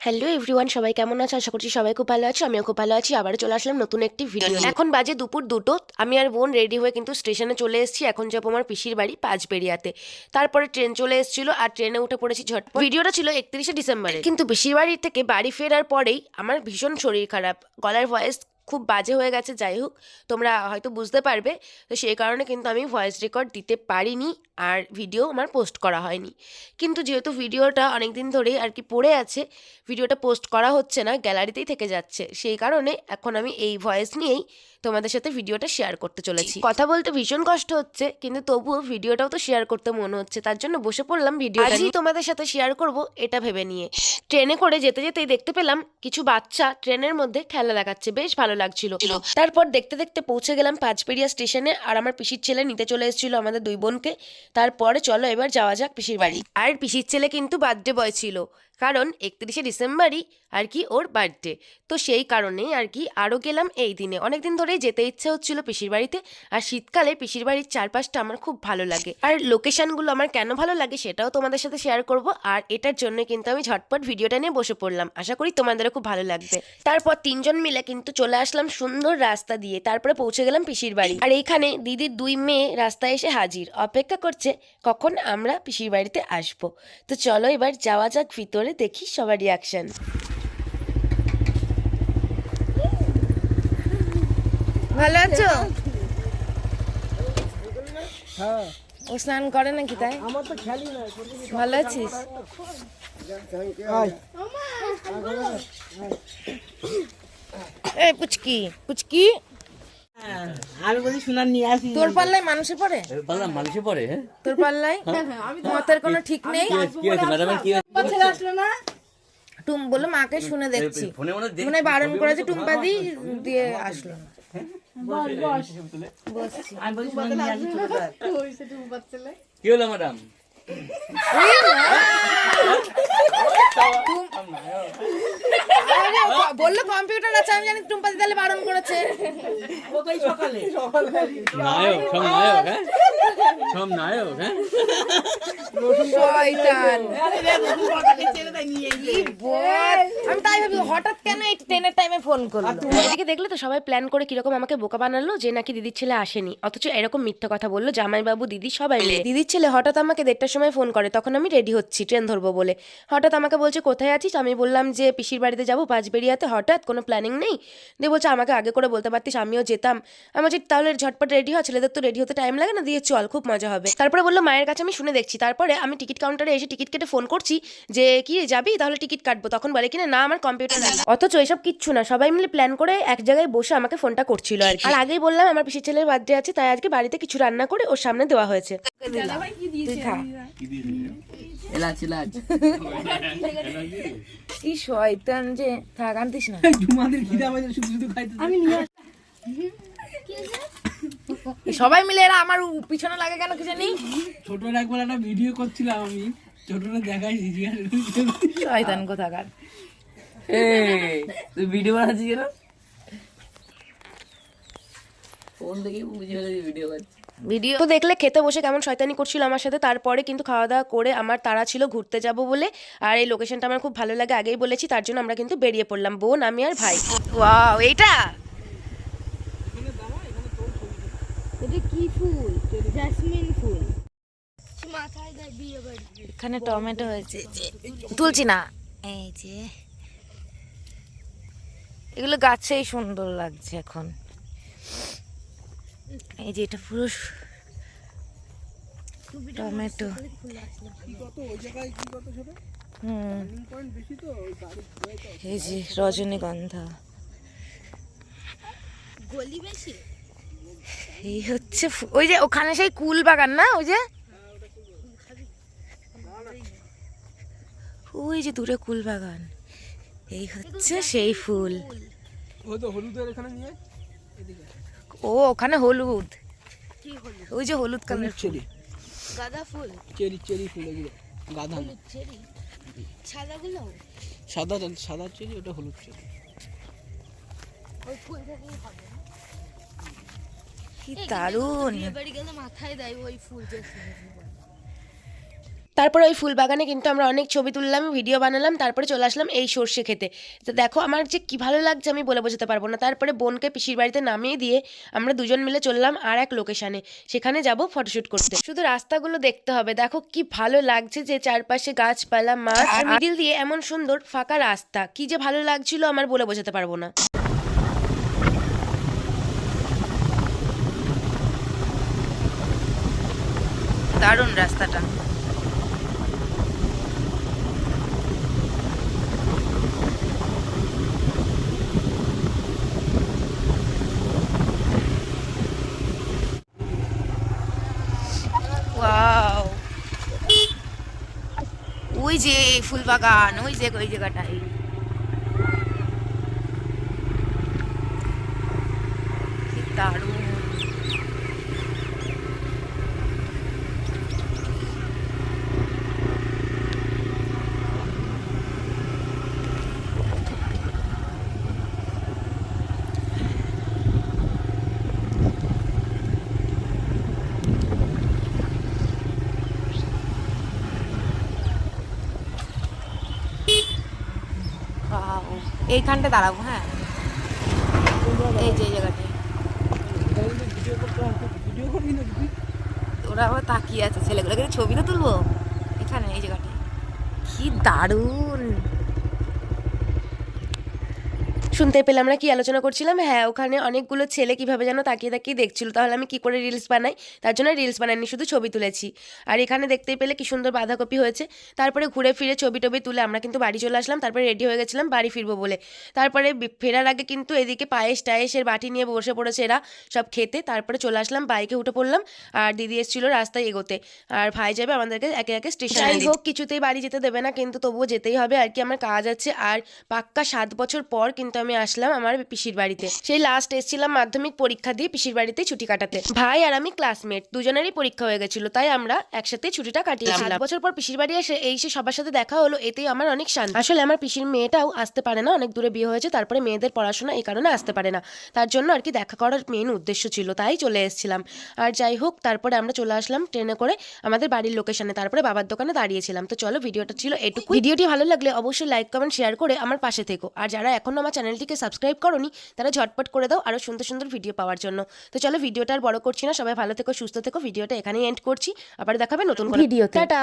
Hello everyone সবাই কেমন আছে? আশা করছি সবাই খুব ভালো আছে আমিও খুব ভালো আছি। আবার চলে আসলাম নতুন একটি ভিডিও এখন বাজে দুপুর দুটো। আমি আর বোন রেডি হয়ে কিন্তু স্টেশনে চলে এসেছি। এখন যাব আমার পিসির বাড়ি পাঁচবেড়িয়াতে। তারপরে ট্রেন চলে এসেছিল আর ট্রেনে উঠে পড়েছি ঝট ভিডিওটা ছিল একত্রিশে ডিসেম্বরে কিন্তু পিসির বাড়ি থেকে বাড়ি ফেরার পরেই আমার ভীষণ শরীর খারাপ। গলার ভয়েস খুব বাজে হয়ে গেছে, যাই হোক। তোমরা হয়তো বুঝতে পারবে, তো সেই কারণে কিন্তু আমি ভয়েস রেকর্ড দিতে পারিনি আর ভিডিও আমার পোস্ট করা হয়নি। কিন্তু যেহেতু ভিডিওটা অনেক দিন ধরেই আর কি পড়ে আছে ভিডিওটা পোস্ট করা হচ্ছে না গ্যালারিতেই থেকে যাচ্ছে। সেই কারণে এখন আমি এই ভয়েস নিয়েই তোমাদের সাথে ভিডিওটা শেয়ার করতে চলেছি। কথা বলতে ভীষণ কষ্ট হচ্ছে কিন্তু তবুও ভিডিওটাও তো শেয়ার করতে মনে হচ্ছে। তার জন্য বসে পড়লাম ভিডিও আজই তোমাদের সাথে শেয়ার করব এটা ভেবে নিয়ে। ট্রেনে করে যেতে যেতেই দেখতে পেলাম কিছু বাচ্চা ট্রেনের মধ্যে খেলা দেখাচ্ছে। বেশ ভালো লাগছিল। তারপর দেখতে দেখতে পৌঁছে গেলাম পাঁচপেরিয়া স্টেশনে আর আমার পিসির ছেলে নিতে চলে এসেছিল আমাদের দুই বোনকে। তারপরে চলো এবার যাওয়া যাক পিসির বাড়ি। আর পিসির ছেলে কিন্তু বার্থডে বয় ছিল। কারণ একত্রিশে ডিসেম্বরই আর কি ওর বার্থডে তো সেই কারণেই আর কি আরও গেলাম এই দিনে। অনেক দিন ধরেই যেতে ইচ্ছে হচ্ছিল পিসির বাড়িতে, আর শীতকালে পিসির বাড়ির চারপাশটা আমার খুব ভালো লাগে। আর লোকেশনগুলো আমার কেন ভালো লাগে সেটাও তোমাদের সাথে শেয়ার করব, আর এটার জন্য কিন্তু আমি ঝটপট ভিডিওটা নিয়ে বসে পড়লাম। আশা করি তোমাদেরও খুব ভালো লাগবে। তারপর তিনজন মিলে কিন্তু চলে আসলাম সুন্দর রাস্তা দিয়ে, তারপরে পৌঁছে গেলাম পিসির বাড়ি। আর এইখানে দিদির দুই মেয়ে রাস্তায় এসে হাজির। অপেক্ষা করছে কখন আমরা পিসির বাড়িতে আসব। তো চলো এবার যাওয়া যাক, ভিতরে দেখি সবার রিয়াকশন ভালো আছো? হ্যাঁ। ও স্নান করে নাকি তাই? ভালো আছিস? এ পুচকি পুচকি। আমি বলি সোনার নিয়ে আসি। তোর পাল্লায় মানুষে পড়ে? বললাম মানুষে পড়ে হ্যাঁ? তোর পাল্লায়? মতের কোনো ঠিক নেই? কি কি টুম বলে মাকে শুনে দেখছি। মনে হয় বারণ করেছে টুম্পা দি দিয়ে আসলো। না। কি হলো ম্যাডাম বলল কম্পিউটার আছে আমি জানি টুম্পা তাহলে বারণ করেছে। সকালে। নায়ক সব নায়ক হ্যাঁ? সব নায়ক হ্যাঁ? শয়তান। কি বল? আমি তাই ভাবি হঠাৎ কেন এই ট্রেনের টাইমে ফোন করল? এদিকে দেখলে তো সবাই প্ল্যান করে কীরকম আমাকে বোকা বানালো যে নাকি দিদির ছেলে আসেনি। অথচ এরকম মিথ্যা কথা বলল জামাইবাবু দিদি সবাই দিদির ছেলে হঠাৎ আমাকে দেড়টার সময় ফোন করে তখন আমি রেডি হচ্ছি ট্রেন ধরবো বলে। হঠাৎ আমাকে বলছে, কোথায় আছিস? আমি বললাম যে, পিসির বাড়িতে যাব পাঁচবেরিয়াতে হঠাৎ কোনো প্ল্যানিং নেই? দিয়ে বলছে, আমাকে আগে করে বলতে পারতিস, আমিও যেতাম। আমি বলছি, তাহলে ঝটপট রেডি হ, ছেলেদের তো রেডি হতে টাইম লাগে না, দিয়ে চল, খুব মজা হবে। তারপরে বলল, মায়ের কাছে আমি শুনে দেখছি। তারপরে আমি টিকিট কাউন্টারে এসে টিকিট কেটে ফোন করছি যে, কি যাবি? তাহলে টিকিট কাটবো। তখন বলে, কিনা, না, আমার কম্পিউটার অথচ এসব কিচ্ছু না, সবাই মিলে প্ল্যান করে এক জায়গায় বসে আমাকে ফোনটা করছিল আর আগেই বললাম, আমার পিসির ছেলের বার্থডে আছে, তাই আজকে বাড়িতে কিছু রান্না করে ওর সামনে দেওয়া হয়েছে। কি শয়তান যে থাক আনতিস না। আমি সবাই মিলে এরা আমার পিছনে লাগে কেন কি জানি? ছোট একবার একটা ভিডিও করছিলাম আমি। ছোটটা দেখাই শয়তান কোথাকার। তুই ভিডিও বানাচ্ছিস কেন? ফোন দেখে বুঝে ভিডিও করছিস ভিডিও। তো দেখলে খেতে বসে কেমন শয়তানি করছিল আমার সাথে তারপরে কিন্তু খাওয়া দাওয়া করে আমার তারা ছিল ঘুরতে যাব বলে। আর এই লোকেশনটা আমার খুব ভালো লাগে আগেই বলেছি তার জন্য আমরা কিন্তু বেরিয়ে পড়লাম বোন আমি আর ভাই। ওয়াও এইটা? এখানে টমেটো হয়েছে যে তুলছি না। এই যে এগুলো গাছেই সুন্দর লাগছে এখন। এই যে এটা পুরো টমেটো। হুম। এই যে রজনীগন্ধা। এই হচ্ছে ওই যে ওখানে সেই কুল বাগান না ওই যে? ওই যে দূরে কুল বাগান। এই হচ্ছে সেই ফুল। ও হলুদের এখানে নিয়ে ও ওখানে হলুদ। ওই যে হলুদ কালার চেরি। গাঁদা ফুল? চেরি চেরি ফুল এগুলো না। চেরি? সাদাগুলো? সাদা সাদা চেরি ওটা হলুদ চেরি। ওই ফুল থেকেই হবে কি দারুণ। বিয়ে বাড়ি গেলে মাথায় দেয় ওই ফুল যে ফুল। তারপরে ওই ফুল বাগানে কিন্তু আমরা অনেক ছবি তুললাম ভিডিও বানালাম তারপরে চলে আসলাম এই সর্ষে খেতে। তো দেখো আমার যে কি ভালো লাগছে আমি বলে বোঝাতে পারব না। তারপরে বোনকে পিসির বাড়িতে নামিয়ে দিয়ে আমরা দুজন মিলে চললাম আর এক লোকেশনে সেখানে যাব ফটোশ্যুট করতে। শুধু রাস্তাগুলো দেখতে হবে। দেখো কি ভালো লাগছে যে চারপাশে গাছপালা মাছ। আর মিডিল দিয়ে এমন সুন্দর ফাঁকা রাস্তা। কি যে ভালো লাগছিল আমার বলে বোঝাতে পারব না। দারুণ রাস্তাটা Wow. ওই যে ফুল বাগান ওই যে ওই জায়গাটাই কি দারুণ Wow. এইখানটা দাঁড়াবো হ্যাঁ। এই যে তুই ওরা আবার তাকিয়ে আছে, ছেলেগুলোকে ছবি তো তুলবো। এখানে, এই জায়গাটি কি দারুণ। শুনতে পেলাম আমরা কি আলোচনা করছিলাম? হ্যাঁ ওখানে অনেকগুলো ছেলে কীভাবে যেন তাকিয়ে তাকিয়ে দেখছিল। তাহলে আমি কি করে রিলস বানাই? তার জন্য রিলস বানাইনি শুধু ছবি তুলেছি। আর এখানে দেখতেই পেলে কি সুন্দর বাঁধাকপি হয়েছে। তারপরে ঘুরে ফিরে ছবি টবি তুলে আমরা কিন্তু বাড়ি চলে আসলাম তারপরে রেডি হয়ে গেছিলাম বাড়ি ফিরবো বলে। তারপরে ফেরার আগে কিন্তু এদিকে পায়েস টায়েসের বাটি নিয়ে বসে পড়েছে এরা সব খেতে। তারপরে চলে আসলাম বাইকে উঠে পড়লাম। আর দিদি এসেছিল রাস্তায় এগোতে। আর ভাই যাবে আমাদেরকে একে একে স্টেশন যাই হোক কিছুতেই বাড়ি যেতে দেবে না কিন্তু তবুও যেতেই হবে। আর কি আমার কাজ আছে। আর পাক্কা সাত বছর পর কিন্তু আমি আসলাম আমার পিসির বাড়িতে। সেই লাস্ট এসেছিলাম মাধ্যমিক পরীক্ষা দিয়ে পিসির বাড়িতে ছুটি কাটাতে। ভাই আর আমি ক্লাসমেট দুজনেরই পরীক্ষা হয়ে গেছিল তাই আমরা একসাথে ছুটিটা কাটিয়েছিলাম বছর পর পিসির বাড়ি এসে এই সে সবার সাথে দেখা হলো এতেই আমার অনেক শান্তি। আসলে আমার পিসির মেয়েটাও আসতে পারে না অনেক দূরে বিয়ে হয়েছে তারপরে মেয়েদের পড়াশোনা এই কারণে আসতে পারে না। তার জন্য আর কি দেখা করার মেন উদ্দেশ্য ছিল তাই চলে এসেছিলাম। আর যাই হোক তারপরে আমরা চলে আসলাম ট্রেনে করে আমাদের বাড়ির লোকেশনে তারপরে বাবার দোকানে দাঁড়িয়েছিলাম। তো চলো ভিডিওটা ছিল এটুকু ভিডিওটি ভালো লাগলে অবশ্যই লাইক কমেন্ট শেয়ার করে আমার পাশে থেকো। আর যারা এখনও আমার চ্যানেলটিকে সাবস্ক্রাইব করনি তারা ঝটপট করে দাও আরও সুন্দর সুন্দর ভিডিও পাওয়ার জন্য। তো চলো ভিডিওটা আর বড় করছি না সবাই ভালো থেকো সুস্থ থেকো ভিডিওটা এখানেই এন্ড করছি। আবার দেখাবে নতুন ভিডিও টাটা!